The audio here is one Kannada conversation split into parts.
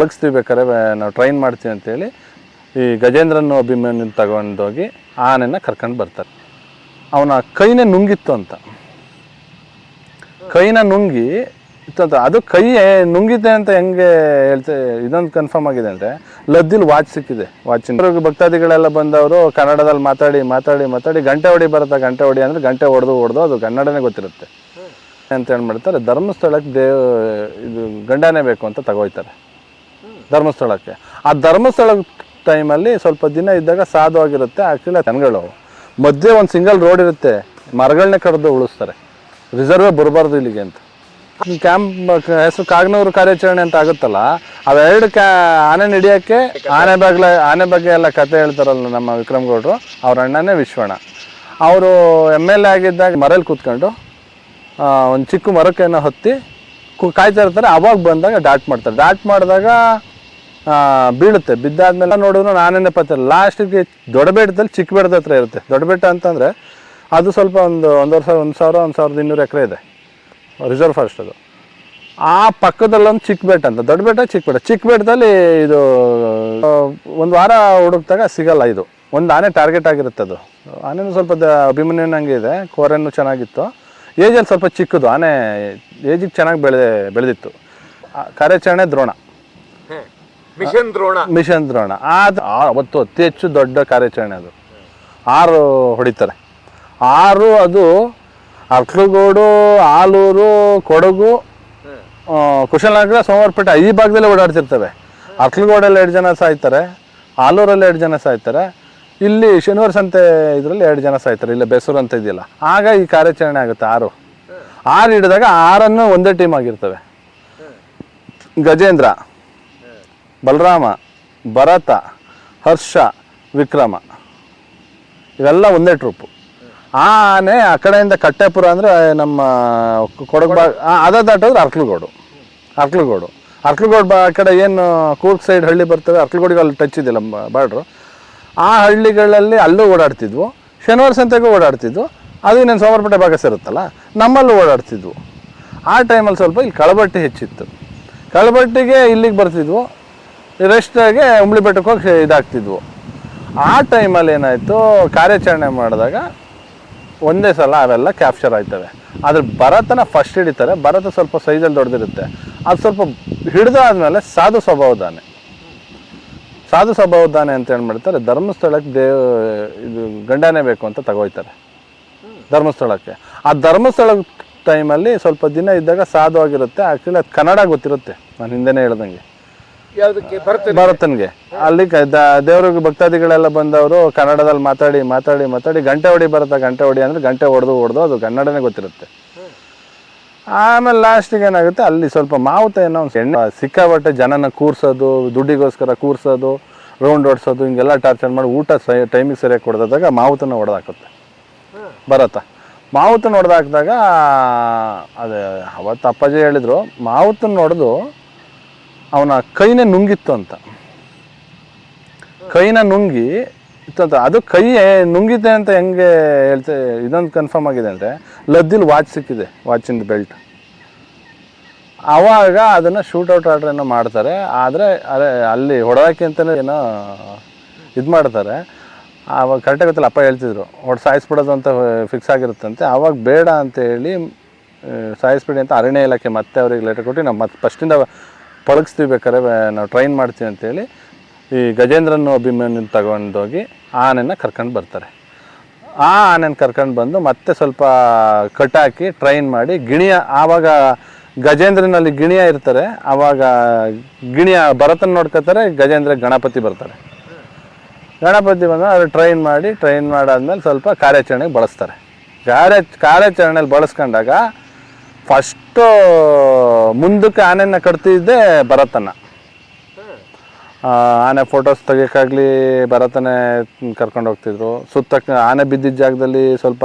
ಪಳಗಿಸ್ತೀವಿ ಬೇಕಾದ್ರೆ ನಾವು ಟ್ರೈನ್ ಮಾಡ್ತೀವಿ ಅಂತೇಳಿ ಈ ಗಜೇಂದ್ರನ ಅಭಿಮನ್ಯು ತಗೊಂಡೋಗಿ ಆನೆಯನ್ನು ಕರ್ಕೊಂಡು ಬರ್ತಾರೆ. ಅವನ ಕೈನೇ ನುಂಗಿತ್ತು ಅಂತ. ಕೈನ ನುಂಗಿ ಇತ್ತು ಅಂತ. ಅದು ಕೈ ನುಂಗಿದೆ ಅಂತ ಹೆಂಗೆ ಹೇಳ್ತೇ, ಇದೊಂದು ಕನ್ಫರ್ಮ್ ಆಗಿದೆ ಅಂದರೆ ಲದ್ದಿಲ್ ವಾಚ್ ಸಿಕ್ಕಿದೆ ವಾಚಿನ ಭಕ್ತಾದಿಗಳೆಲ್ಲ ಬಂದವರು ಕನ್ನಡದಲ್ಲಿ ಮಾತಾಡಿ ಮಾತಾಡಿ ಮಾತಾಡಿ, ಗಂಟೆ ಹೊಡಿ ಬರುತ್ತೆ, ಗಂಟೆ ಹೊಡಿ ಅಂದರೆ ಗಂಟೆ ಹೊಡೆದು ಹೊಡೆದು ಅದು ಕನ್ನಡನೇ ಗೊತ್ತಿರುತ್ತೆ. ಅಂತ ಏನು ಮಾಡ್ತಾರೆ, ಧರ್ಮಸ್ಥಳಕ್ಕೆ ದೇವ್ ಇದು ಗಂಡನೇ ಬೇಕು ಅಂತ ತಗೋಯ್ತಾರೆ. ಧರ್ಮಸ್ಥಳಕ್ಕೆ. ಆ ಧರ್ಮಸ್ಥಳ ಟೈಮಲ್ಲಿ ಸ್ವಲ್ಪ ದಿನ ಇದ್ದಾಗ ಸಾಧು ಆಗಿರುತ್ತೆ ಆ್ಯಕ್ಚುಲಿ ಜನಗಳು ಮಧ್ಯೆ ಒಂದು ಸಿಂಗಲ್ ರೋಡ್ ಇರುತ್ತೆ. ಮರಗಳನ್ನೇ ಕಡ್ದು ಉಳಿಸ್ತಾರೆ. ರಿಸರ್ವೇ ಬರಬಾರ್ದು ಇಲ್ಲಿಗೆ ಅಂತ. ಕ್ಯಾಂಪ್ ಹೆಸರು ಕಾಗನೂರು ಕಾರ್ಯಾಚರಣೆ ಅಂತ ಆಗುತ್ತಲ್ಲ, ಅವೆರಡು ಕ್ಯಾ, ಆನೆ ಹಿಡಿಯೋಕ್ಕೆ ಆನೆ ಬಾಗ್ಲ, ಆನೆ ಬಗ್ಗೆ ಎಲ್ಲ ಕತೆ ಹೇಳ್ತಾರಲ್ಲ ನಮ್ಮ ವಿಕ್ರಮ್ ಗೌಡ್ರು ಅವ್ರ ಅಣ್ಣನೇ ವಿಶ್ವಣ್ಣ. ಅವರು ಎಂ ಎಲ್ ಎ ಆಗಿದ್ದಾಗ ಮರಲ್ಲಿ ಕೂತ್ಕೊಂಡು ಒಂದು ಚಿಕ್ಕ ಮರಕ್ಕೇನೋ ಹೊತ್ತಿ ಕಾಯ್ತಾ ಇರ್ತಾರೆ. ಅವಾಗ ಬಂದಾಗ ಡಾಟ್ ಮಾಡ್ತಾರೆ. ಡಾಟ್ ಮಾಡಿದಾಗ ಬೀಳುತ್ತೆ. ಬಿದ್ದಾದ್ಮೇಲೆ ನೋಡಿದ್ರು ನಾನೇ ಪತ್ತೆ ಲಾಸ್ಟಿಗೆ ದೊಡ್ಡ ಬೆಟ್ಟದಲ್ಲಿ ಚಿಕ್ಕ ಬೆಟ್ಟದ ಹತ್ರ ಇರುತ್ತೆ. ದೊಡ್ಡ ಬೆಟ್ಟ ಅಂತಂದರೆ ಅದು ಸ್ವಲ್ಪ ಒಂದು ಒಂದೂವರೆ ಸಾವಿರ ಒಂದು ಸಾವಿರ, ಒಂದು ಸಾವಿರದ ಇನ್ನೂರು ಎಕರೆ ಇದೆ. ರಿಸರ್ವ್ ಫಾರೆಸ್ಟ್ ಅದು. ಆ ಪಕ್ಕದಲ್ಲೊಂದು ಚಿಕ್ಕ ಬೆಟ್ಟ ಅಂತ. ದೊಡ್ಡ ಬೆಟ್ಟ ಚಿಕ್ಕ ಬೆಟ್ಟ ಚಿಕ್ಕ ಬೆಟ್ಟದಲ್ಲಿ ಇದು ಒಂದು ವಾರ ಹುಡುಕ್ದಾಗ ಸಿಗಲ್ಲ ಇದು. ಒಂದು ಆನೆ ಟಾರ್ಗೆಟ್ ಆಗಿರುತ್ತೆ ಅದು. ಆನೆನೂ ಸ್ವಲ್ಪ ಅಭಿಮನ್ಯುನಂಗೆ ಇದೆ. ಕೋರೆನೂ ಚೆನ್ನಾಗಿತ್ತು. ಏಜಲ್ಲಿ ಸ್ವಲ್ಪ ಚಿಕ್ಕದು. ಆನೆ ಏಜಿಗೆ ಚೆನ್ನಾಗಿ ಬೆಳೆ, ಬೆಳೆದಿತ್ತು. ಕಾರ್ಯಾಚರಣೆ ದ್ರೋಣ. ಮಿಷನ್ ದ್ರೋಣ. ಮಿಷನ್ ದ್ರೋಣ. ಅದು ಅವತ್ತು ಅತಿ ಹೆಚ್ಚು ದೊಡ್ಡ ಕಾರ್ಯಾಚರಣೆ ಅದು. ಆರು ಹೊಡಿತಾರೆ. ಆರು ಅದು ಅರ್ಕಲಗೋಡು, ಆಲೂರು, ಕೊಡಗು ಕುಶಲನಗರ ಕುಶಾಲನಗರ, ಸೋಮವಾರಪೇಟೆ ಈ ಭಾಗದಲ್ಲೇ ಓಡಾಡ್ತಿರ್ತವೆ. ಅರ್ಕಲಗೋಡಲ್ಲಿ ಎರಡು ಜನ ಸಾಯ್ತಾರೆ, ಆಲೂರಲ್ಲಿ ಎರಡು ಜನ ಸಾಯ್ತಾರೆ, ಇಲ್ಲಿ ಶನಿವಾರ ಸಂತೆ ಇದರಲ್ಲಿ ಎರಡು ಜನ ಸಾಯ್ತಾರೆ, ಇಲ್ಲ ಬೆಸೂರು ಅಂತ ಇದೆಯಲ್ಲ. ಆಗ ಈ ಕಾರ್ಯಾಚರಣೆ ಆಗುತ್ತೆ ಆರು. ಆರು ಹಿಡಿದಾಗ ಆರನ್ನು ಒಂದೇ ಟೀಮ್ ಆಗಿರ್ತವೆ. ಗಜೇಂದ್ರ ಬಲರಾಮ, ಭರತ, ಹರ್ಷ, ವಿಕ್ರಮ. ಇವೆಲ್ಲ ಒಂದೇ ಟ್ರೂಪು ಆನೆ ಆ ಕಡೆಯಿಂದ ಕಟ್ಟೆಪುರ ಅಂದರೆ ನಮ್ಮ ಕೊಡಗು ಅದ ದಾಟಿದ್ರೆ ಅರ್ಕಲಗೋಡು. ಅರ್ಕಲಗೋಡು. ಅರ್ಕಲಗೋಡು ಬಾ ಆ ಕಡೆ ಏನು ಕೂರ್ಕ್ ಸೈಡ್ ಹಳ್ಳಿ ಬರ್ತವೆ ಅರ್ಕಲಗೋಡಿಗೆ ಅಲ್ಲಿ ಟಚ್ ಇದೆಯಲ್ಲ ಬಾರ್ಡ್ರು. ಆ ಹಳ್ಳಿಗಳಲ್ಲಿ ಅಲ್ಲೂ ಓಡಾಡ್ತಿದ್ವು. ಶನಿವಾರ ಸಂತೆಗೂ ಓಡಾಡ್ತಿದ್ವು. ಅದು ಇನ್ನೊಂದು ಸೋಮವಾರಪೇಟೆ ಭಾಗ ಸೇರುತ್ತಲ್ಲ ನಮ್ಮಲ್ಲೂ ಓಡಾಡ್ತಿದ್ವು. ಆ ಟೈಮಲ್ಲಿ ಸ್ವಲ್ಪ ಇಲ್ಲಿ ಕಳಬಟ್ಟಿ ಹೆಚ್ಚಿತ್ತು. ಕಳಬಟ್ಟಿಗೆ ಇಲ್ಲಿಗೆ ಬರ್ತಿದ್ವು. ರೆಸ್ಟಾಗೆ ಉಂಬ್ಳಿ ಬೆಟ್ಟಕ್ಕೆ ಹೋಗಿ ಇದಾಗ್ತಿದ್ವು. ಆ ಟೈಮಲ್ಲಿ ಏನಾಯಿತು, ಕಾರ್ಯಾಚರಣೆ ಮಾಡಿದಾಗ ಒಂದೇ ಸಲ ಅವೆಲ್ಲ ಕ್ಯಾಪ್ಚರ್ ಆಯ್ತವೆ. ಆದರೆ ಭರತನ ಫಸ್ಟ್ ಹಿಡಿತಾರೆ, ಭರತ ಸ್ವಲ್ಪ ಸೈಜಲ್ಲಿ ದೊಡ್ಡದಿರುತ್ತೆ. ಅದು ಸ್ವಲ್ಪ ಹಿಡಿದಾದ್ಮೇಲೆ ಸಾಧು ಸ್ವಭಾವದಾನೆ ಸಾಧು ಸ್ವಭಾವದಾನೆ ಅಂತ ಏನು ಮಾಡ್ತಾರೆ, ಧರ್ಮಸ್ಥಳಕ್ಕೆ ದೇವ, ಇದು ಗಂಡನೇ ಬೇಕು ಅಂತ ತಗೋಯ್ತಾರೆ. ಧರ್ಮಸ್ಥಳಕ್ಕೆ. ಆ ಧರ್ಮಸ್ಥಳ ಟೈಮಲ್ಲಿ ಸ್ವಲ್ಪ ದಿನ ಇದ್ದಾಗ ಸಾಧು ಆಗಿರುತ್ತೆ. ಆ್ಯಕ್ಚುಲಿ ಅದು ಕನ್ನಡ ಗೊತ್ತಿರುತ್ತೆ, ನಾನು ಹಿಂದೆನೇ ಹೇಳ್ದಂಗೆ. ಭರತನ್ಗೆ. ಅಲ್ಲಿ ದೇವ್ರಿಗೆ ಭಕ್ತಾದಿಗಳೆಲ್ಲ ಬಂದವರು ಕನ್ನಡದಲ್ಲಿ ಮಾತಾಡಿ ಮಾತಾಡಿ ಮಾತಾಡಿ ಗಂಟೆ ಹೊಡಿ ಬರುತ್ತೆ, ಗಂಟೆ ಹೊಡಿ ಅಂದ್ರೆ ಗಂಟೆ ಹೊಡೆದು ಹೊಡೆದು ಅದು ಕನ್ನಡನೇ ಗೊತ್ತಿರುತ್ತೆ. ಆಮೇಲೆ ಲಾಸ್ಟಿಗೆ ಏನಾಗುತ್ತೆ, ಅಲ್ಲಿ ಸ್ವಲ್ಪ ಮಾವುತ ಏನೋ ಒಂದು ಹೆಣ್ಣು ಸಿಕ್ಕಾಬಟ್ಟೆ ಜನನ ಕೂರ್ಸೋದು, ದುಡ್ಡಿಗೋಸ್ಕರ ಕೂರ್ಸೋದು ರೌಂಡ್ ಓಡಿಸೋದು, ಹಿಂಗೆಲ್ಲ ಟಾರ್ಚರ್ ಮಾಡಿ ಊಟ ಸ ಟೈಮಿಗೆ ಸರಿಯಾಗಿ ಕೊಡ್ದಾಗ ಮಾವುತನ ಹೊಡೆದಾಕುತ್ತೆ. ಭರತ. ಮಾವುತನ ಹೊಡೆದಾಕಿದಾಗ ಅದೇ, ಅವತ್ತು ಅಪ್ಪಾಜಿ ಹೇಳಿದ್ರು, ಮಾವುತನ ಹೊಡೆದು ಅವನ ಕೈನೇ ನುಂಗಿತ್ತು ಅಂತ. ಕೈನ ನುಂಗಿ ಇತ್ತು ಅಂತ ಅದು ಕೈ ನುಂಗಿದೆ ಅಂತ ಹೆಂಗೆ ಹೇಳ್ತ, ಇದೊಂದು ಕನ್ಫರ್ಮ್ ಆಗಿದೆ ಅಂದರೆ, ಲದ್ದಿಲ್ ವಾಚ್ ಸಿಕ್ಕಿದೆ ವಾಚಿಂದ ಬೆಲ್ಟ್ ಆವಾಗ ಅದನ್ನು ಶೂಟೌಟ್ ಆರ್ಡ್ರ್ ಏನೋ ಮಾಡ್ತಾರೆ, ಆದರೆ ಅದೇ ಅಲ್ಲಿ ಹೊಡೋಕೆ ಅಂತಲೇ ಏನೋ ಇದು ಮಾಡ್ತಾರೆ. ಆವಾಗ ಕರೆಕ್ಟಾಗಿ ಗೊತ್ತಿಲ್ಲ, ಅಪ್ಪ ಹೇಳ್ತಿದ್ರು, ಹೊಡೆ, ಸಾಯಿಸ್ಬಿಡೋದು ಅಂತ ಫಿಕ್ಸ್ ಆಗಿರುತ್ತಂತೆ ಆವಾಗ ಬೇಡ ಅಂತ ಹೇಳಿ ಸಾಯಿಸ್ಬಿಡಿ ಅಂತ ಅರಣ್ಯ ಇಲಾಖೆ ಮತ್ತೆ ಅವ್ರಿಗೆ ಲೆಟರ್ ಕೊಟ್ಟು ನಾವು ಮತ್ತೆ ಫಸ್ಟಿಂದ ಪಳಗಿಸ್ತೀವಿ ಬೇಕಾದ್ರೆ ನಾವು ಟ್ರೈನ್ ಮಾಡ್ತೀವಿ ಅಂತೇಳಿ ಈ ಗಜೇಂದ್ರನ ಅಭಿಮಾನಿ ತಗೊಂಡೋಗಿ ಆನೆಯನ್ನು ಕರ್ಕೊಂಡು ಬರ್ತಾರೆ. ಆ ಆನೆನ ಕರ್ಕೊಂಡು ಬಂದು ಮತ್ತೆ ಸ್ವಲ್ಪ ಕಟ್ಟಾಕಿ ಟ್ರೈನ್ ಮಾಡಿ, ಗಿಣಿಯ ಆವಾಗ ಗಜೇಂದ್ರನಲ್ಲಿ ಗಿಣಿಯ ಇರ್ತಾರೆ, ಆವಾಗ ಗಿಣಿಯ ಭರತನ ನೋಡ್ಕೋತಾರೆ, ಗಜೇಂದ್ರ ಗಣಪತಿ ಬರ್ತಾರೆ. ಗಣಪತಿ ಬಂದ ಅದು ಟ್ರೈನ್ ಮಾಡಿ ಟ್ರೈನ್ ಮಾಡಾದ್ಮೇಲೆ ಸ್ವಲ್ಪ ಕಾರ್ಯಾಚರಣೆಗೆ ಬಳಸ್ತಾರೆ. ಕಾರ್ಯ ಕಾರ್ಯಾಚರಣೆಯಲ್ಲಿ ಬಳಸ್ಕೊಂಡಾಗ ಫಸ್ಟು ಮುಂದಕ್ಕೆ ಆನೆನ ಕಟ್ತಿದ್ದೆ ಭರತನ. ಆನೆ ಫೋಟೋಸ್ ತೆಗಿಯೋಕ್ಕಾಗಲಿ ಭರತನೇ ಕರ್ಕೊಂಡು ಹೋಗ್ತಿದ್ರು. ಸುತ್ತ ಆನೆ ಬಿದ್ದಿದ್ದ ಜಾಗದಲ್ಲಿ ಸ್ವಲ್ಪ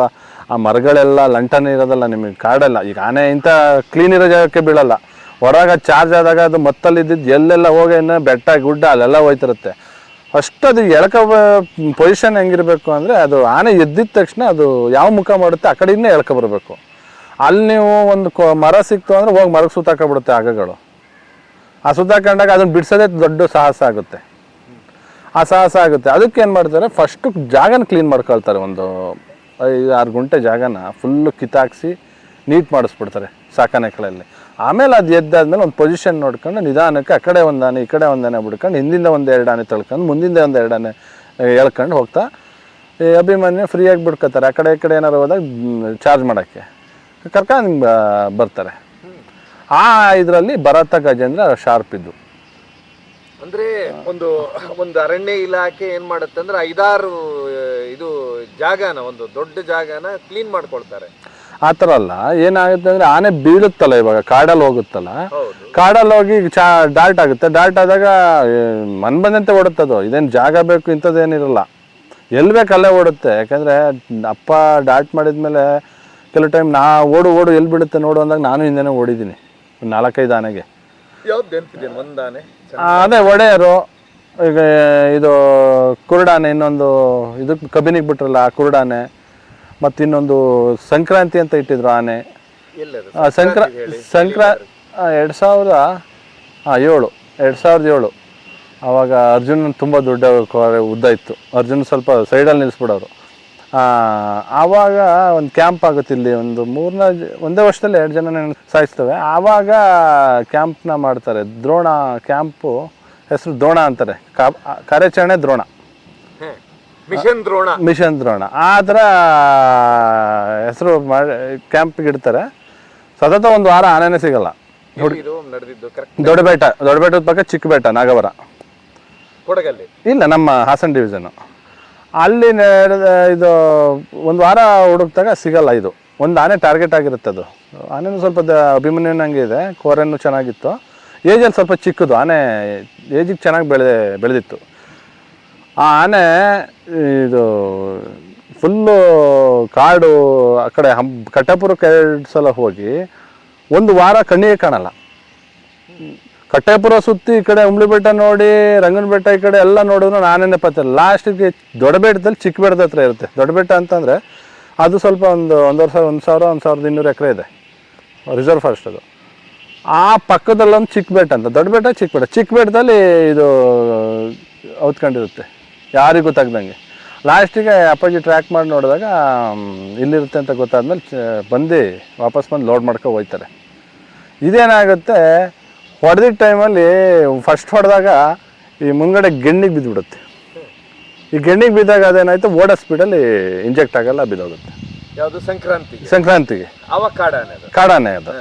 ಆ ಮರಗಳೆಲ್ಲ ಲಂಟನ್ ಇರೋದಲ್ಲ ನಿಮಗೆ ಕಾಡಲ್ಲ. ಈಗ ಆನೆ ಇಂಥ ಕ್ಲೀನ್ ಇರೋ ಜಾಗಕ್ಕೆ ಬೀಳಲ್ಲ. ಹೊರಗೆ ಚಾರ್ಜ್ ಆದಾಗ ಅದು ಮತ್ತಲ್ಲಿ ಇದ್ದಿದ್ದು ಎಲ್ಲೆಲ್ಲ ಹೋಗಿ ಬೆಟ್ಟ, ಗುಡ್ಡ ಅಲ್ಲೆಲ್ಲ ಹೋಯ್ತಿರುತ್ತೆ. ಫಸ್ಟ್ ಅದು ಎಳ್ಕ ಪೊಸಿಷನ್ ಹೆಂಗಿರಬೇಕು ಅಂದರೆ ಅದು ಆನೆ ಎದ್ದಿದ ತಕ್ಷಣ ಅದು ಯಾವ ಮುಖ ಮಾಡುತ್ತೆ ಆ ಕಡೆಯಿಂದ ಎಳ್ಕೊ ಬರಬೇಕು. ಅಲ್ಲಿ ನೀವು ಒಂದು ಮರ ಸಿಕ್ತು ಅಂದರೆ ಹೋಗಿ ಮರಕ್ಕೆ ಸುತ್ತಾಕೊಂಡ್ಬಿಡುತ್ತೆ ಆಗಗಳು ಆ ಸುತ್ತಾಕೊಂಡಾಗ ಅದನ್ನು ಬಿಡಿಸೋದೇ ದೊಡ್ಡ ಸಾಹಸ ಆಗುತ್ತೆ. ಆ ಸಾಹಸ ಆಗುತ್ತೆ. ಅದಕ್ಕೆ ಏನು ಮಾಡ್ತಾರೆ ಫಸ್ಟು ಜಾಗನ ಕ್ಲೀನ್ ಮಾಡ್ಕೊಳ್ತಾರೆ ಒಂದು ಐದು ಆರು ಗುಂಟೆ ಜಾಗನ ಫುಲ್ಲು ಕಿತ್ತಾಕ್ಸಿ ನೀಟ್ ಮಾಡಿಸ್ಬಿಡ್ತಾರೆ ಸಾಕಾನೆಗಳಲ್ಲಿ ಆಮೇಲೆ ಅದು ಎದ್ದಾದ್ಮೇಲೆ ಒಂದು ಪೊಸಿಷನ್ ನೋಡ್ಕೊಂಡು ನಿಧಾನಕ್ಕೆ ಆ ಕಡೆ ಒಂದಾನೆ ಈ ಕಡೆ ಒಂದಾನೆ ಬಿಡ್ಕೊಂಡು ಹಿಂದಿಂದ ಒಂದು ಎರಡು ಆನೆ ತಳ್ಕೊಂಡು ಮುಂದಿಂದ ಒಂದು ಎರಡು ಎಳ್ಕೊಂಡು ಹೋಗ್ತಾ, ಈ ಫ್ರೀಯಾಗಿ ಬಿಡ್ಕೋತಾರೆ. ಆ ಕಡೆ, ಈ ಕಡೆ ಏನಾರು ಹೋದಾಗ ಚಾರ್ಜ್ ಮಾಡೋಕ್ಕೆ. ಕರ್ಕೊಂಡು ಬರ್ತಾರೆ. ಆ ಇದರಲ್ಲಿ ಭರತ ಗಜೇಂದ್ರ ಶಾರ್ಪ್ ಇದ್ದು. ಅಂದ್ರೆ ಒಂದು ಒಂದು ಅರಣ್ಯ ಇಲಾಖೆ ಏನ್ ಮಾಡುತ್ತೆ ಅಂದ್ರೆ ಐದಾರು ಇದು ಜಾಗನ ಒಂದು ದೊಡ್ಡ ಜಾಗನ ಕ್ಲೀನ್ ಮಾಡ್ಕೊಳ್ತಾರೆ. ಆ ಥರ ಅಲ್ಲ ಏನಾಗುತ್ತೆ ಅಂದ್ರೆ ಆನೆ ಬೀಳುತ್ತಲ್ಲ ಇವಾಗ ಕಾಡಲ್ಲಿ ಹೋಗುತ್ತಲ್ಲ. ಕಾಡಲ್ಲಿ ಹೋಗಿ ಚಾ ಡಾಲ್ಟ್ ಆಗುತ್ತೆ. ಡಾಲ್ಟ್ ಆದಾಗ ಮನ್ ಬಂದಂತೆ ಓಡುತ್ತದು ಇದೇನು ಜಾಗ ಬೇಕು ಇಂಥದ್ದೇನಿರಲ್ಲ ಎಲ್ಲಿ ಬೇಕು ಅಲ್ಲೇ ಓಡುತ್ತೆ. ಯಾಕಂದರೆ ಅಪ್ಪ ಡಾಲ್ಟ್ ಮಾಡಿದ್ಮೇಲೆ ಕೆಲವು ಟೈಮ್ ನಾ ಓಡು ಓಡು ಎಲ್ಲಿ ಬೀಳುತ್ತೆ ನೋಡು ಅಂದಾಗ ನಾನು ಹಿಂದೆನೇ ಓಡಿದ್ದೀನಿ. ಒಂದು ನಾಲ್ಕೈದು ಆನೆಗೆ. ಯಾವ್ದು ನೆನ್ಪಿದೆ ಅದೇ ಒಡೆಯರು. ಈಗ ಇದು ಕುರುಡಾನೆ ಇನ್ನೊಂದು ಇದು ಕಬಿನಿಗೆ ಬಿಟ್ರಲ್ಲ ಆ ಕುರುಡಾನೆ ಮತ್ತು ಇನ್ನೊಂದು ಸಂಕ್ರಾಂತಿ ಅಂತ ಇಟ್ಟಿದ್ರು ಆನೆ. ಸಂಕ್ರಾ ಸಂಕ್ರ ಎರಡು ಸಾವಿರದ ಹಾಂ ಏಳು ಎರಡು ಸಾವಿರದ ಏಳು. ಆವಾಗ ಅರ್ಜುನ್ ತುಂಬ ದೊಡ್ಡ ಉದ್ದ ಇತ್ತು. ಅರ್ಜುನ್ ಸ್ವಲ್ಪ ಸೈಡಲ್ಲಿ ನಿಲ್ಲಿಸ್ಬಿಡೋರು ಆವಾಗ ಒಂದು ಕ್ಯಾಂಪ್ ಆಗುತ್ತೆ ಇಲ್ಲಿ ಒಂದು ಮೂರ್ನಾಲ್ಕು ಒಂದೇ ವರ್ಷದಲ್ಲಿ ಎರಡು ಜನ ಸಾಯಿಸ್ತವೆ. ಆವಾಗ ಕ್ಯಾಂಪ್ನ ಮಾಡ್ತಾರೆ ದ್ರೋಣ ಕ್ಯಾಂಪು ಹೆಸರು ದ್ರೋಣ ಅಂತಾರೆ. ಕಾರ್ಯಾಚರಣೆ ದ್ರೋಣ. ಮಿಷನ್ ದ್ರೋಣ. ಮಿಷನ್ ದ್ರೋಣ. ಆ ಥರ ಹೆಸರು ಮಾಡಿ ಕ್ಯಾಂಪಿಗೆ ಇಡ್ತಾರೆ. ಸತತ ಒಂದು ವಾರ ಆನೆನೇ ಸಿಗಲ್ಲ. ದೊಡ್ಡಬೇಟ ದೊಡ್ಡಬೇಟದ ಪಕ್ಕ ಚಿಕ್ಕಬೇಟ ನಾಗವರ. ಕೊಡಗಲ್ಲಿ. ಇಲ್ಲ ನಮ್ಮ ಹಾಸನ್ ಡಿವಿಷನು ಅಲ್ಲಿ ಇದು ಒಂದು ವಾರ ಹುಡುಕ್ದಾಗ ಸಿಗಲ್ಲ ಇದು. ಒಂದು ಆನೆ ಟಾರ್ಗೆಟ್ ಆಗಿರುತ್ತೆ ಅದು. ಆನೆನೂ ಸ್ವಲ್ಪ ಅಭಿಮನ್ಯುನಂಗೆ ಇದೆ ಕೋರೆನೂ ಚೆನ್ನಾಗಿತ್ತು. ಏಜಲ್ಲಿ ಸ್ವಲ್ಪ ಚಿಕ್ಕದು, ಆನೆ ಏಜಿಗೆ ಚೆನ್ನಾಗಿ ಬೆಳೆ ಬೆಳೆದಿತ್ತು. ಆ ಆನೆ ಇದು ಫುಲ್ಲು ಕಾಡು ಆ ಕಡೆ ಹಂ ಕಟ್ಟಪುರಕ್ಕೆ ಎರಡು ಸಲ ಹೋಗಿ ಒಂದು ವಾರ ಕಣ್ಣಿಗೆ ಕಾಣಲ್ಲ. ಕಟ್ಟೆಪುರ ಸುತ್ತಿ ಈ ಕಡೆ ಉಂಬ್ಳಿ ಬೆಟ್ಟ ನೋಡಿ ರಂಗನ ಬೆಟ್ಟ ಈ ಕಡೆ ಎಲ್ಲ ನೋಡಿದ್ರು ನಾನೇ ಪತ್ತೆ ಲಾಸ್ಟಿಗೆ ದೊಡ್ಡ ಬೆಟ್ಟದಲ್ಲಿ ಚಿಕ್ಕ ಬೆಟ್ಟದ ಹತ್ರ ಇರುತ್ತೆ. ದೊಡ್ಡ ಬೆಟ್ಟ ಅಂತಂದರೆ ಅದು ಸ್ವಲ್ಪ ಒಂದು ಒಂದೂವರೆ ಸಾವಿರ ಒಂದು ಸಾವಿರ, ಒಂದು ಸಾವಿರದ ಇನ್ನೂರು ಎಕರೆ ಇದೆ. ರಿಸರ್ವ್ ಫಾರೆಸ್ಟ್ ಅದು. ಆ ಪಕ್ಕದಲ್ಲೊಂದು ಚಿಕ್ಕ ಬೆಟ್ಟ ಅಂತ. ದೊಡ್ಡ ಬೆಟ್ಟ ಚಿಕ್ಕ ಬೆಟ್ಟ ಚಿಕ್ಕ ಬೆಟ್ಟದಲ್ಲಿ ಇದು ಔತ್ಕೊಂಡಿರುತ್ತೆ ಯಾರಿಗೂ ಗೊತ್ತಾಗ್ದಂಗೆ. ಲಾಸ್ಟಿಗೆ ಅಪ್ಪಾಜಿ ಟ್ರ್ಯಾಕ್ ಮಾಡಿ ನೋಡಿದಾಗ ಇಲ್ಲಿರುತ್ತೆ ಅಂತ ಗೊತ್ತಾದ್ಮೇಲೆ, ಬಂದು ವಾಪಸ್ ಬಂದು ಲೋಡ್ ಮಾಡ್ಕೊ ಹೋಯ್ತಾರೆ. ಇದೇನಾಗುತ್ತೆ ಹೊಡೆದಿದ್ದ ಟೈಮಲ್ಲಿ ಫಸ್ಟ್ ಹೊಡೆದಾಗ ಈ ಮುಂಗಡೆ ಗೆಣ್ಣಿಗೆ ಬಿದ್ದುಬಿಡುತ್ತೆ. ಈ ಗೆಣ್ಣಿಗೆ ಬಿದ್ದಾಗ ಅದೇನಾಯ್ತು ಓಡೋ ಸ್ಪೀಡಲ್ಲಿ ಇಂಜೆಕ್ಟ್ ಆಗಲ್ಲ ಬಿದ್ದೋಗುತ್ತೆ ಯಾವುದು? ಸಂಕ್ರಾಂತಿಗೆ. ಸಂಕ್ರಾಂತಿಗೆ. ಕಾಡಾನೆ ಅದು. ಕಾಡಾನೆ ಅದು.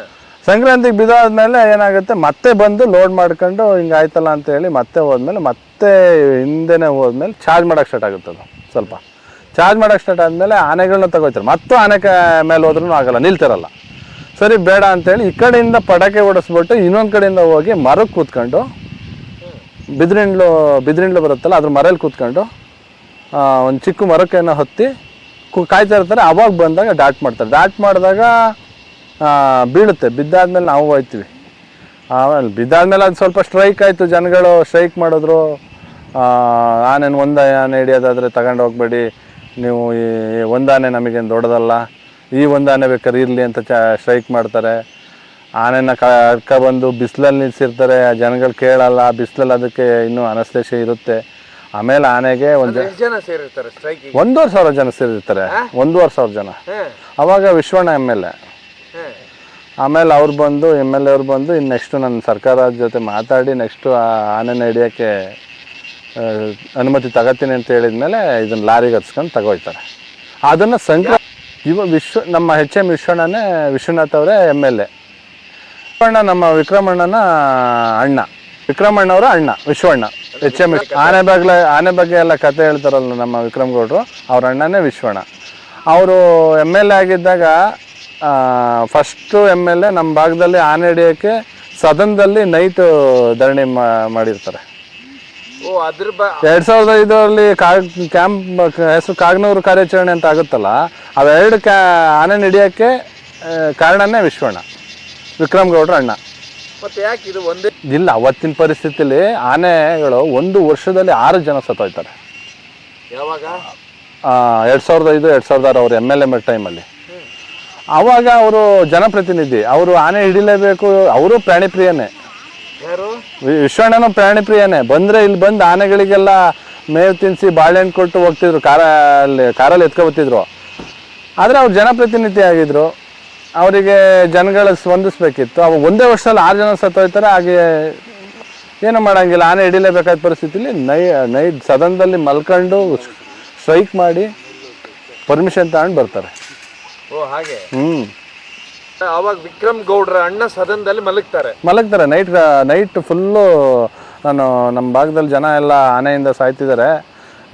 ಸಂಕ್ರಾಂತಿಗೆ ಬಿದ್ದಾದ್ಮೇಲೆ ಏನಾಗುತ್ತೆ ಮತ್ತೆ ಬಂದು ಲೋಡ್ ಮಾಡ್ಕೊಂಡು ಹಿಂಗೆ ಆಯ್ತಲ್ಲ ಅಂತ ಹೇಳಿ ಮತ್ತೆ ಹೋದ್ಮೇಲೆ ಮತ್ತೆ ಹಿಂದೆನೇ ಹೋದ್ಮೇಲೆ ಚಾರ್ಜ್ ಮಾಡೋಕೆ ಸ್ಟಾರ್ಟ್ ಆಗುತ್ತೆ ಅದು ಸ್ವಲ್ಪ. ಚಾರ್ಜ್ ಮಾಡೋಕೆ ಸ್ಟಾರ್ಟ್ ಆದಮೇಲೆ ಆನೆಗಳನ್ನ ತಗೋತಾರೆ. ಮತ್ತೆ ಆನೆ ಕ- ಮೇಲೆ ಹೋದ್ರೂ ಆಗಲ್ಲ ನಿಲ್ತಿರಲ್ಲ. ಸರಿ, ಬೇಡ ಅಂತೇಳಿ ಈ ಕಡೆಯಿಂದ ಪಟಾಕಿ ಹೊಡೆಸ್ಬಿಟ್ಟು ಇನ್ನೊಂದು ಕಡೆಯಿಂದ ಹೋಗಿ ಮರಕ್ಕೆ ಕೂತ್ಕೊಂಡು, ಬಿದಿರಿಂಡ್ಲು, ಬಿದ್ರಿಂಡ್ಲು ಬರುತ್ತಲ್ಲ, ಅದ್ರ ಮರೇಲಿ ಕೂತ್ಕೊಂಡು ಒಂದು ಚಿಕ್ಕ ಮರಕ್ಕೇನೋ ಹತ್ತಿ ಕು- ಕಾಯ್ತಾ ಇರ್ತಾರೆ. ಅವಾಗ ಬಂದಾಗ ಡಾಟ್ ಮಾಡ್ತಾರೆ. ಡಾಟ್ ಮಾಡಿದಾಗ ಬೀಳುತ್ತೆ. ಬಿದ್ದಾದ್ಮೇಲೆ ನಾವು ಹೋಯ್ತೀವಿ. ಆಮೇಲೆ ಬಿದ್ದಾದ್ಮೇಲೆ ಅದು ಸ್ವಲ್ಪ ಸ್ಟ್ರೈಕ್ ಆಯಿತು. ಜನಗಳು ಸ್ಟ್ರೈಕ್ ಮಾಡಿದ್ರು. ಆನೇನು ಒಂದು ಆನೆ ಹಿಡಿಯೋದಾದರೆ ತಗೊಂಡು ಹೋಗ್ಬೇಡಿ. ನೀವು ಈ ಒಂದಾನೆ ನಮಗೇನು ದೊಡ್ಡದಲ್ಲ. ಈ ಒಂದು ಆನೆ ಬೇಕಾದ್ರೆ ಇರಲಿ ಅಂತ ಚ ಸ್ಟ್ರೈಕ್ ಮಾಡ್ತಾರೆ. ಆನೆನ ಕರ್ಕೊಬಂದು ಬಿಸಿಲಲ್ಲಿ ಆ ಜನಗಳು ಕೇಳಲ್ಲ ಬಿಸಿಲಲ್ಲಿ ಅದಕ್ಕೆ ಇನ್ನೂ ಅನಸ್ತೇಶ ಇರುತ್ತೆ. ಆಮೇಲೆ ಆನೆಗೆ ಒಂದು ಜನ ಸೇರಿರ್ತಾರೆ ಸ್ಟ್ರೈಕಿಗೆ ಒಂದೂವರೆ ಸಾವಿರ ಜನ ಸೇರಿರ್ತಾರೆ. ಒಂದೂವರೆ ಸಾವಿರ ಜನ. ಅವಾಗ ವಿಶ್ವಣ್ಣ ಎಂ ಎಲ್ ಎ. ಆಮೇಲೆ ಅವ್ರು ಬಂದು ಎಂ ಎಲ್ ಎ ಅವ್ರು ಬಂದು ಇನ್ನು ನೆಕ್ಸ್ಟು ನನ್ನ ಸರ್ಕಾರದ ಜೊತೆ ಮಾತಾಡಿ ನೆಕ್ಸ್ಟು ಆ ಆನೆನ ಹಿಡಿಯೋಕ್ಕೆ ಅನುಮತಿ ತಗೋತೀನಿ ಅಂತ ಹೇಳಿದ್ಮೇಲೆ ಇದನ್ನು ಲಾರಿಗೆ ಹತ್ಸ್ಕೊಂಡು ತಗೋಯ್ತಾರೆ. ಅದನ್ನು ಸಂಕ್ರ ಇವ ವಿಶ್ವ, ನಮ್ಮ ಹೆಚ್ ಎಂ ವಿಶ್ವಣ್ಣನೇ ವಿಶ್ವನಾಥ್ ಅವರೇ ಎಂ ಎಲ್ ಎ. ವಿಶ್ವಣ್ಣ ನಮ್ಮ ವಿಕ್ರಮಣ್ಣನ ಅಣ್ಣ. ವಿಕ್ರಮಣ್ಣವರ ಅಣ್ಣ, ವಿಶ್ವಣ್ಣ. ಎಚ್ ಎಂ ಆನೆ ಬಾಗ್ಲ ಆನೆ ಬಗ್ಗೆ ಎಲ್ಲ ಕತೆ ಹೇಳ್ತಾರಲ್ಲ ನಮ್ಮ ವಿಕ್ರಮ್ ಗೌಡ್ರು, ಅವ್ರ ಅಣ್ಣನೇ ವಿಶ್ವಣ್ಣ. ಅವರು ಎಂ ಎಲ್ ಎ ಆಗಿದ್ದಾಗ ಫಸ್ಟು ಎಂ ಎಲ್ ಎ ನಮ್ಮ ಭಾಗದಲ್ಲಿ ಆನೆ ಹಿಡಿಯೋಕ್ಕೆ ಸದನದಲ್ಲಿ ನೈಟು ಧರಣಿ ಮಾಡಿರ್ತಾರೆ. ಎರಡು ಸಾವಿರದ ಐದರಲ್ಲಿ ಕಾಗ್ ಕ್ಯಾಂಪ್ ಹೆಸರು ಕಾಗ್ನೂರು ಕಾರ್ಯಾಚರಣೆ ಅಂತ ಆಗುತ್ತಲ್ಲ ಅವೆರಡು ಕ್ಯಾ ಆನೆ ಹಿಡಿಯೋಕ್ಕೆ ಆ, ಕಾರಣನೇ ವಿಶ್ವಣ್ಣ. ವಿಕ್ರಮ್ ಗೌಡ್ರ ಅಣ್ಣ. ಮತ್ತೆ ಯಾಕೆ ಇದು ಒಂದೇ? ಇಲ್ಲ ಅವತ್ತಿನ ಪರಿಸ್ಥಿತಿಲಿ ಆನೆಗಳು ಒಂದು ವರ್ಷದಲ್ಲಿ ಆರು ಜನ ಸತ್ತೋಯ್ತಾರೆ. ಯಾವಾಗ? ಎರಡು ಸಾವಿರದ ಐದು ಎರಡು ಸಾವಿರದ ಆರು ಅವ್ರು ಎಂ ಎಲ್ ಎಂ ಟೈಮಲ್ಲಿ. ಆವಾಗ ಅವರು ಜನಪ್ರತಿನಿಧಿ ಅವರು ಆನೆ ಹಿಡಿಲೇಬೇಕು ಅವರು ಪ್ರಾಣಿ ಪ್ರಿಯನೇ ಯಾರು ವಿ- ವಿಶ್ವಣ್ಣನು ಪ್ರಾಣಿ ಪ್ರಿಯನೇ. ಬಂದ್ರೆ ಇಲ್ಲಿ ಬಂದು ಆನೆಗಳಿಗೆಲ್ಲ ಮೇವು ತಿನ್ಸಿ ಬಾಳೆಹಣ್ಣು ಕೊಟ್ಟು ಹೋಗ್ತಿದ್ರು. ಕಾರ ಅಲ್ಲಿ ಕಾರಲ್ಲಿ ಎತ್ಕೊಬತ್ತಿದ್ರು. ಆದರೆ ಅವ್ರು ಜನಪ್ರತಿನಿಧಿ ಆಗಿದ್ರು ಅವರಿಗೆ ಜನಗಳ ಸ್ಪಂದಿಸ್ಬೇಕಿತ್ತು. ಅವಾಗ ಒಂದೇ ವರ್ಷದಲ್ಲಿ ಆರು ಜನ ಸತ್ತೋಯ್ತಾರೆ. ಹಾಗೆ ಏನು ಮಾಡೋಂಗಿಲ್ಲ. ಆನೆ ಹಿಡಿಲೇಬೇಕಾದ ಪರಿಸ್ಥಿತಿಲಿ ನೈ ನೈ ಸದನದಲ್ಲಿ ಮಲ್ಕೊಂಡು ಸ್ಟ್ರೈಕ್ ಮಾಡಿ ಪರ್ಮಿಷನ್ ತಗೊಂಡು ಬರ್ತಾರೆ. ಓ ಹಾಗೆ? ಹ್ಞೂ ಅವಾಗ ವಿಕ್ರಮ್ ಗೌಡ್ರ ಅಣ್ಣ ಸದನದಲ್ಲಿ ಮಲಗ್ತಾರೆ. ಮಲಗ್ತಾರೆ. ನೈಟ್ ನೈಟ್ ಫುಲ್ಲು ನಾನು ನಮ್ಮ ಭಾಗದಲ್ಲಿ ಜನ ಎಲ್ಲ ಆನೆಯಿಂದ ಸಾಯ್ತಿದ್ದಾರೆ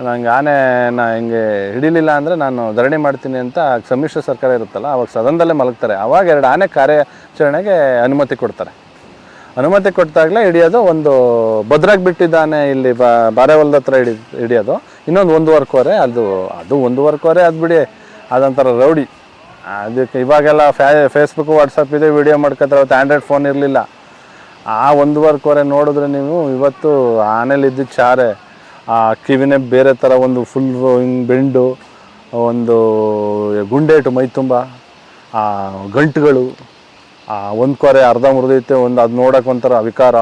ನಂಗೆ ಆನೆ ನಾ ಹಿಂಗೆ ಹಿಡಿಲಿಲ್ಲ ಅಂದರೆ ನಾನು ಧರಣಿ ಮಾಡ್ತೀನಿ ಅಂತ ಸಮ್ಮಿಶ್ರ ಸರ್ಕಾರ ಇರುತ್ತಲ್ಲ, ಅವಾಗ ಸದನದಲ್ಲೇ ಮಲಗ್ತಾರೆ. ಅವಾಗ ಎರಡು ಆನೆ ಕಾರ್ಯಾಚರಣೆಗೆ ಅನುಮತಿ ಕೊಡ್ತಾರೆ. ಅನುಮತಿ ಕೊಟ್ಟಾಗಲೇ ಹಿಡಿಯೋದು ಒಂದು ಭದ್ರಾಗಿ ಬಿಟ್ಟಿದ್ದಾನೆ ಇಲ್ಲಿ ಬಾ, ಬಾರೆಹೊಲದ ಹತ್ರ ಹಿಡಿ, ಹಿಡಿಯೋದು. ಇನ್ನೊಂದು ಒಂದೂವರೆ ಅದು ಅದು ಒಂದೂವರೆ ಕೋರೆ ಅದು ಬಿಡಿ ಅದೊಂಥರ ರೌಡಿ. ಅದಕ್ಕೆ ಇವಾಗೆಲ್ಲ ಫ್ಯಾ ಫೇಸ್ಬುಕ್ ವಾಟ್ಸಪ್ ಇದೆ ವಿಡಿಯೋ ಮಾಡ್ಕೊತಾರೆ, ಅವತ್ತು ಆ್ಯಂಡ್ರಾಯ್ಡ್ ಫೋನ್ ಇರಲಿಲ್ಲ. ಆ ಒಂದುವರೆ ಕೋರೆ ನೋಡಿದ್ರೆ ನೀವು ಇವತ್ತು ಆನೆಲಿ ಇದ್ದಿದ್ದು ಚಾರೆ, ಆ, ಕಿವಿನೇ ಬೇರೆ ಥರ ಒಂದು ಫುಲ್ ಹಿಂಗೆ ಬೆಂಡು, ಒಂದು ಗುಂಡೇಟು, ಮೈ ತುಂಬ, ಆ, ಗಂಟುಗಳು, ಆ ಒಂದು ಕೊರೆ ಅರ್ಧ ಮುರಿದೈತೆ, ಒಂದು ಅದು ನೋಡೋಕೆ ಒಂಥರ ವಿಕಾರ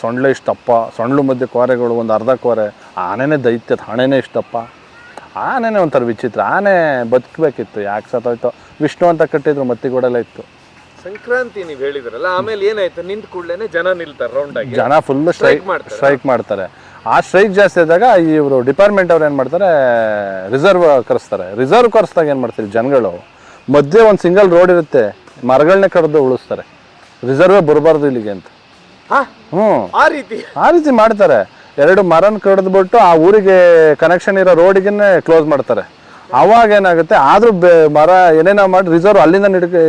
ಸೊಂಡ್ಲೆ ಇಷ್ಟಪ್ಪ, ಸೊಂಡ್ಲು ಮಧ್ಯೆ ಕೋರೆಗಳು, ಒಂದು ಅರ್ಧ ಕೋರೆ, ಆನೆನೇ ದೈತ್ಯದ ಹಣೆನೇ ಇಷ್ಟಪ್ಪ. ಆನೆನೇ ಒಂಥರ ವಿಚಿತ್ರ, ಆನೆ ಬದುಕಬೇಕಿತ್ತು, ಯಾಕೆ ಸತ್ತೋಯ್ತು? ವಿಷ್ಣು ಅಂತ ಕಟ್ಟಿದ್ರು ಮತ್ತಿಗೂಡೆಲ್ಲ ಇತ್ತು. ಸಂಕ್ರಾಂತಿ ನೀವು ಹೇಳಿದ್ರಲ್ಲ ಆಮೇಲೆ ಏನಾಯ್ತು? ನಿಂತ ಕೂಡಲೇ ಜನ ನಿಲ್ತಾರೆ ರೌಂಡ್ ಆಗಿ. ಜನ ಫುಲ್ ಸ್ಟ್ರೈಕ್ ಮಾಡ್ತಾರೆ. ಸ್ಟ್ರೈಕ್ ಮಾಡ್ತಾರೆ. ಆ ಸ್ಟ್ರೈಕ್ ಜಾಸ್ತಿ ಆದಾಗ ಇವರು ಡಿಪಾರ್ಟ್ಮೆಂಟ್ ಅವ್ರು ಏನು ಮಾಡ್ತಾರೆ ರಿಸರ್ವ್ ಕರೆಸ್ತಾರೆ. ರಿಸರ್ವ್ ಕರೆಸ್ದಾಗ ಏನು ಮಾಡ್ತಾರೆ ಜನಗಳು? ಮಧ್ಯೆ ಒಂದು ಸಿಂಗಲ್ ರೋಡ್ ಇರುತ್ತೆ ಮರಗಳನ್ನೇ ಕಡ್ದು ಉಳಿಸ್ತಾರೆ. ರಿಸರ್ವೇ ಬರಬಾರ್ದು ಇಲ್ಲಿಗೆ ಅಂತ. ಹಾ? ಹ್ಞೂ ಆ ರೀತಿ? ಆ ರೀತಿ ಮಾಡ್ತಾರೆ. ಎರಡು ಮರನ ಕಡ್ದ್ಬಿಟ್ಟು ಆ ಊರಿಗೆ ಕನೆಕ್ಷನ್ ಇರೋ ರೋಡಿಗೆ ಕ್ಲೋಸ್ ಮಾಡ್ತಾರೆ. ಅವಾಗ ಏನಾಗುತ್ತೆ? ಆದರೂ ಬೆ, ಮರ ಏನೇನೋ ಮಾಡಿ ರಿಸರ್ವ್ ಅಲ್ಲಿಂದ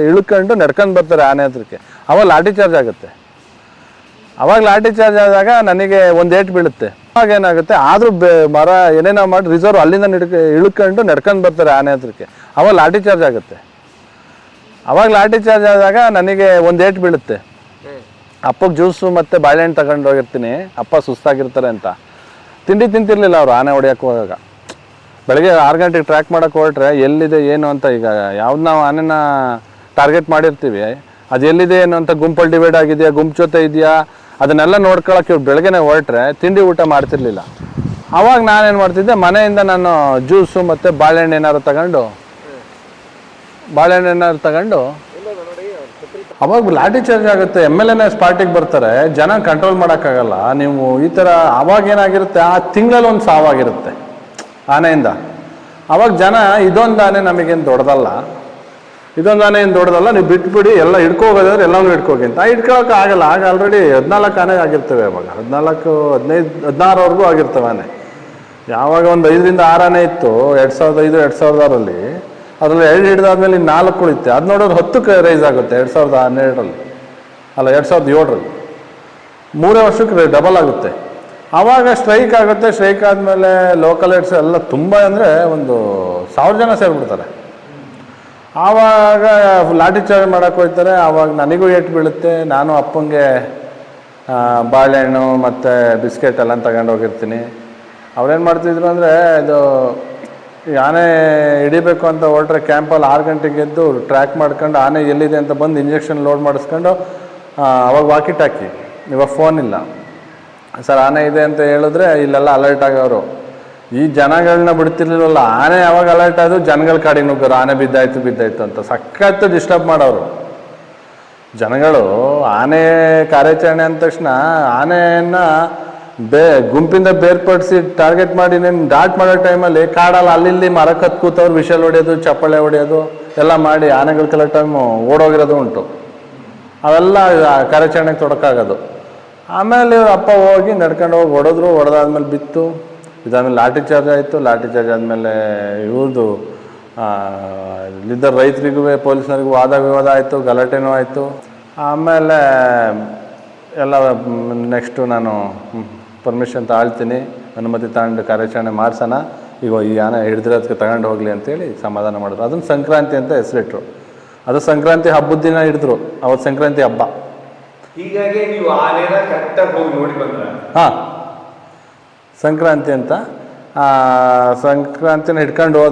ಇಳ್ಕೊಂಡು ನಡ್ಕೊಂಡು ಬರ್ತಾರೆ ಆನೆ ಹತ್ರಕ್ಕೆ. ಅವಾಗ ಲಾಠಿ ಚಾರ್ಜ್ ಆಗುತ್ತೆ. ಅವಾಗ ಲಾಠಿ ಚಾರ್ಜ್ ಆದಾಗ ನನಗೆ ಒಂದು ಏಟ್ ಬೀಳುತ್ತೆ. ಅವಾಗ ಏನಾಗುತ್ತೆ? ಆದರೂ ಬೆ, ಮರ ಏನೇನೋ ಮಾಡಿ ರಿಸರ್ವ್ ಅಲ್ಲಿಂದ ಇಳ್ಕೊಂಡು ನಡ್ಕೊಂಡು ಬರ್ತಾರೆ ಆನೆ ಹತ್ರಕ್ಕೆ. ಅವಾಗ ಲಾಠಿ ಚಾರ್ಜ್ ಆಗುತ್ತೆ. ಅವಾಗ ಲಾಠಿ ಚಾರ್ಜ್ ಆದಾಗ ನನಗೆ ಒಂದು ಏಟ್ ಬೀಳುತ್ತೆ. ಅಪ್ಪಗೆ ಜ್ಯೂಸು ಮತ್ತು ಬಾಳೆಹಣ್ಣು ತಗೊಂಡು ಹೋಗಿರ್ತೀನಿ. ಅಪ್ಪ ಸುಸ್ತಾಗಿರ್ತಾರೆ ಅಂತ. ತಿಂಡಿ ತಿಂತಿರ್ಲಿಲ್ಲ ಅವರು ಆನೆ ಹೊಡ್ಯಕ್ಕೆ ಹೋಗಾಗ. ಬೆಳಗ್ಗೆ ಆರು ಗಂಟೆಗೆ ಟ್ರ್ಯಾಕ್ ಮಾಡೋಕೆ ಹೊರಟ್ರೆ ಎಲ್ಲಿದೆ ಏನು ಅಂತ ಈಗ ಯಾವ್ದು ನಾವು ಆನೆನ ಟಾರ್ಗೆಟ್ ಮಾಡಿರ್ತೀವಿ. ಅದು ಎಲ್ಲಿದೆ ಏನು ಅಂತ ಗುಂಪಲ್ಲಿ ಡಿವೈಡ್ ಆಗಿದೆಯಾ, ಗುಂಪು ಜೊತೆ ಇದೆಯಾ, ಅದನ್ನೆಲ್ಲ ನೋಡ್ಕೊಳಕ್ಕೆ ಇವ್ರು ಬೆಳಗ್ಗೆನೆ ಹೊರಟ್ರೆ ತಿಂಡಿ ಊಟ ಮಾಡ್ತಿರ್ಲಿಲ್ಲ. ಅವಾಗ ನಾನೇನು ಮಾಡ್ತಿದ್ದೆ, ಮನೆಯಿಂದ ನಾನು ಜ್ಯೂಸು ಮತ್ತು ಬಾಳೆಹಣ್ಣು ಏನಾದ್ರು ತಗೊಂಡು, ಬಾಳೆಹಣ್ಣು ಏನಾದ್ರು ತಗೊಂಡು, ಅವಾಗ ಲಾಠಿ ಚಾರ್ಜ್ ಆಗುತ್ತೆ ಎಂ ಎಲ್ ಎನ ಪಾರ್ಟಿಗೆ ಬರ್ತಾರೆ, ಜನ ಕಂಟ್ರೋಲ್ ಮಾಡೋಕ್ಕಾಗಲ್ಲ ನೀವು ಈ ಥರ ಅವಾಗ ಏನಾಗಿರುತ್ತೆ, ಆ ತಿಂಗಳಲ್ಲಿ ಒಂದು ಸಾವಾಗಿರುತ್ತೆ ಆನೆಯಿಂದ. ಅವಾಗ ಜನ, ಇದೊಂದು ಆನೆ ನಮಗೇನು ದೊಡ್ಡದಲ್ಲ. ಇದೊಂದು ಆನೆ ಏನು ದೊಡ್ಡದಲ್ಲ, ನೀವು ಬಿಟ್ಬಿಡಿ, ಎಲ್ಲ ಹಿಡ್ಕೋಗೋದಾದ್ರೆ ಎಲ್ಲನೂ ಹಿಡ್ಕೋಗಿ ಅಂತ. ಹಿಡ್ಕೊಳಕ್ಕೆ ಆಗಲ್ಲ. ಆಗ ಆಲ್ರೆಡಿ ಹದಿನಾಲ್ಕು ಆನೆ ಆಗಿರ್ತವೆ ಅವಾಗ. ಹದಿನಾಲ್ಕು, ಹದಿನೈದು, ಹದಿನಾರವರೆಗೂ ಆಗಿರ್ತವೆ ಆನೆ. ಯಾವಾಗ ಒಂದು ಐದರಿಂದ ಆರು ಆನೆ ಇತ್ತು, ಎರಡು ಸಾವಿರದ ಐದು, ಎರಡು ಸಾವಿರದ ಆರಲ್ಲಿ, ಅದರಲ್ಲಿ ಎರಡು ಹಿಡಿದಾದ್ಮೇಲೆ ನಾಲ್ಕು ಉಳಿತೆ ಅದು ನೋಡೋದು ಹತ್ತಕ್ಕೆ ರೈಸ್ ಆಗುತ್ತೆ, ಎರಡು ಸಾವಿರದ ಹನ್ನೆರಡರಲ್ಲಿ. ಅಲ್ಲ, ಎರಡು ಸಾವಿರದ ಏಳರಲ್ಲಿ. ಮೂರೇ ವರ್ಷಕ್ಕೆ ಡಬಲ್ ಆಗುತ್ತೆ. ಆವಾಗ ಸ್ಟ್ರೈಕ್ ಆಗುತ್ತೆ ಸ್ಟ್ರೈಕ್ ಆದಮೇಲೆ ಲೋಕಲ್ ಏಡ್ಸ್ ಎಲ್ಲ ತುಂಬ ಅಂದರೆ ಒಂದು ಸಾವಿರ ಜನ ಸೇರಿಬಿಡ್ತಾರೆ. ಆವಾಗ ಲಾಠಿ ಚಾರ್ಜ್ ಮಾಡೋಕೆ ಹೋಗ್ತಾರೆ, ಆವಾಗ ನನಗೂ ಏಟು ಬೀಳುತ್ತೆ, ನಾನು ಅಪ್ಪಂಗೆ ಬಾಳೆಹಣ್ಣು ಮತ್ತು ಬಿಸ್ಕೆಟ್ ಎಲ್ಲ ತಗೊಂಡು ಹೋಗಿರ್ತೀನಿ. ಅವ್ರೇನು ಮಾಡ್ತಿದ್ರು ಅಂದರೆ ಇದು ಆನೆ ಹಿಡಿಬೇಕು ಅಂತ ಹೊರಟ್ರೆ ಕ್ಯಾಂಪಲ್ಲಿ ಆರು ಗಂಟೆಗೆ ಎದ್ದು ಟ್ರ್ಯಾಕ್ ಮಾಡ್ಕೊಂಡು ಆನೆ ಎಲ್ಲಿದೆ ಅಂತ ಬಂದು ಇಂಜೆಕ್ಷನ್ ಲೋಡ್ ಮಾಡಿಸ್ಕೊಂಡು ಅವಾಗ ವಾಕಿಟ್ ಹಾಕಿ ಇವಾಗ ಫೋನ್ ಇಲ್ಲ. ಸರ್, ಆನೆ ಇದೆ ಅಂತ ಹೇಳಿದ್ರೆ ಇಲ್ಲೆಲ್ಲ ಅಲರ್ಟ್ ಆಗೋರು ಈ ಜನಗಳನ್ನ ಬಿಡ್ತಿರ್ಲಿಲ್ಲ ಆನೆ ಯಾವಾಗ ಅಲರ್ಟ್ ಆದ್ರು ಜನಗಳ ಕಾಡಿಗೆ ನುಗ್ಗೋರು ಆನೆ ಬಿದ್ದಾಯ್ತು ಬಿದ್ದಾಯ್ತು ಅಂತ ಸಖತ್ತು ಡಿಸ್ಟರ್ಬ್ ಮಾಡೋರು. ಜನಗಳು ಆನೆ ಕಾರ್ಯಾಚರಣೆ ಅಂದ ತಕ್ಷಣ ಆನೆಯನ್ನ ಬೇ, ಗುಂಪಿಂದ ಬೇರ್ಪಡಿಸಿ ಟಾರ್ಗೆಟ್ ಮಾಡಿ ನೀನು ಡಾಟ್ ಮಾಡೋ ಟೈಮಲ್ಲಿ ಕಾಡಲ್ಲ ಅಲ್ಲಿ ಮರ ಕತ್ ಕೂತವ್ರು, ವಿಷಲ್ ಹೊಡೆಯೋದು, ಚಪ್ಪಳೆ ಹೊಡೆಯೋದು, ಎಲ್ಲ ಮಾಡಿ ಆನೆಗಳು ಕೆಲವು ಟೈಮು ಓಡೋಗಿರೋದು ಉಂಟು. ಅವೆಲ್ಲ ಕಾರ್ಯಾಚರಣೆಗೆ ತೊಡಕಾಗೋದು. ಆಮೇಲೆ ಇವ್ರ ಅಪ್ಪ ಹೋಗಿ ನಡ್ಕೊಂಡು ಹೋಗಿ ಹೊಡೆದ್ರು, ಹೊಡೆದಾದ್ಮೇಲೆ ಬಿತ್ತು. ಇದಾದ್ಮೇಲೆ ಲಾಠಿ ಚಾರ್ಜ್ ಆಯಿತು. ಲಾಠಿ ಚಾರ್ಜ್ ಆದಮೇಲೆ ಇವ್ರದ್ದು ಇಲ್ಲಿದ್ದ ರೈತರಿಗೂ ಪೊಲೀಸ್ನರಿಗೂ ವಾದ ವಿವಾದ ಆಯಿತು, ಗಲಾಟೆನೂ ಆಯಿತು. ಆಮೇಲೆ ಎಲ್ಲ ನೆಕ್ಸ್ಟು ನಾನು ಪರ್ಮಿಷನ್ ತಾಳ್ತೀನಿ. ಅನುಮತಿ ತಗೊಂಡು ಕಾರ್ಯಾಚರಣೆ ಮಾಡ್ಸೋಣ. ಈಗ ಈ ಆನೆ ಹಿಡಿದಿರೋದಕ್ಕೆ ತಗೊಂಡು ಹೋಗಲಿ ಅಂತೇಳಿ ಸಮಾಧಾನ ಮಾಡಿದ್ರು. ಅದನ್ನು ಸಂಕ್ರಾಂತಿ ಅಂತ ಹೆಸರಿಟ್ರು. ಅದು ಸಂಕ್ರಾಂತಿ ಹಬ್ಬದ ದಿನ ಹಿಡಿದ್ರು. ಅವತ್ತು ಸಂಕ್ರಾಂತಿ ಹಬ್ಬ. ಹೀಗಾಗಿ ನೀವು ಆನೆನ ಕರೆಕ್ಟಾಗಿ ಹೋಗಿ ನೋಡಿ ಬಂದ್ರ. ಹಾಂ. ಸಂಕ್ರಾಂತಿ ಅಂತ. ಸಂಕ್ರಾಂತಿನ ಹಿಡ್ಕೊಂಡು ಹೋದ್ರು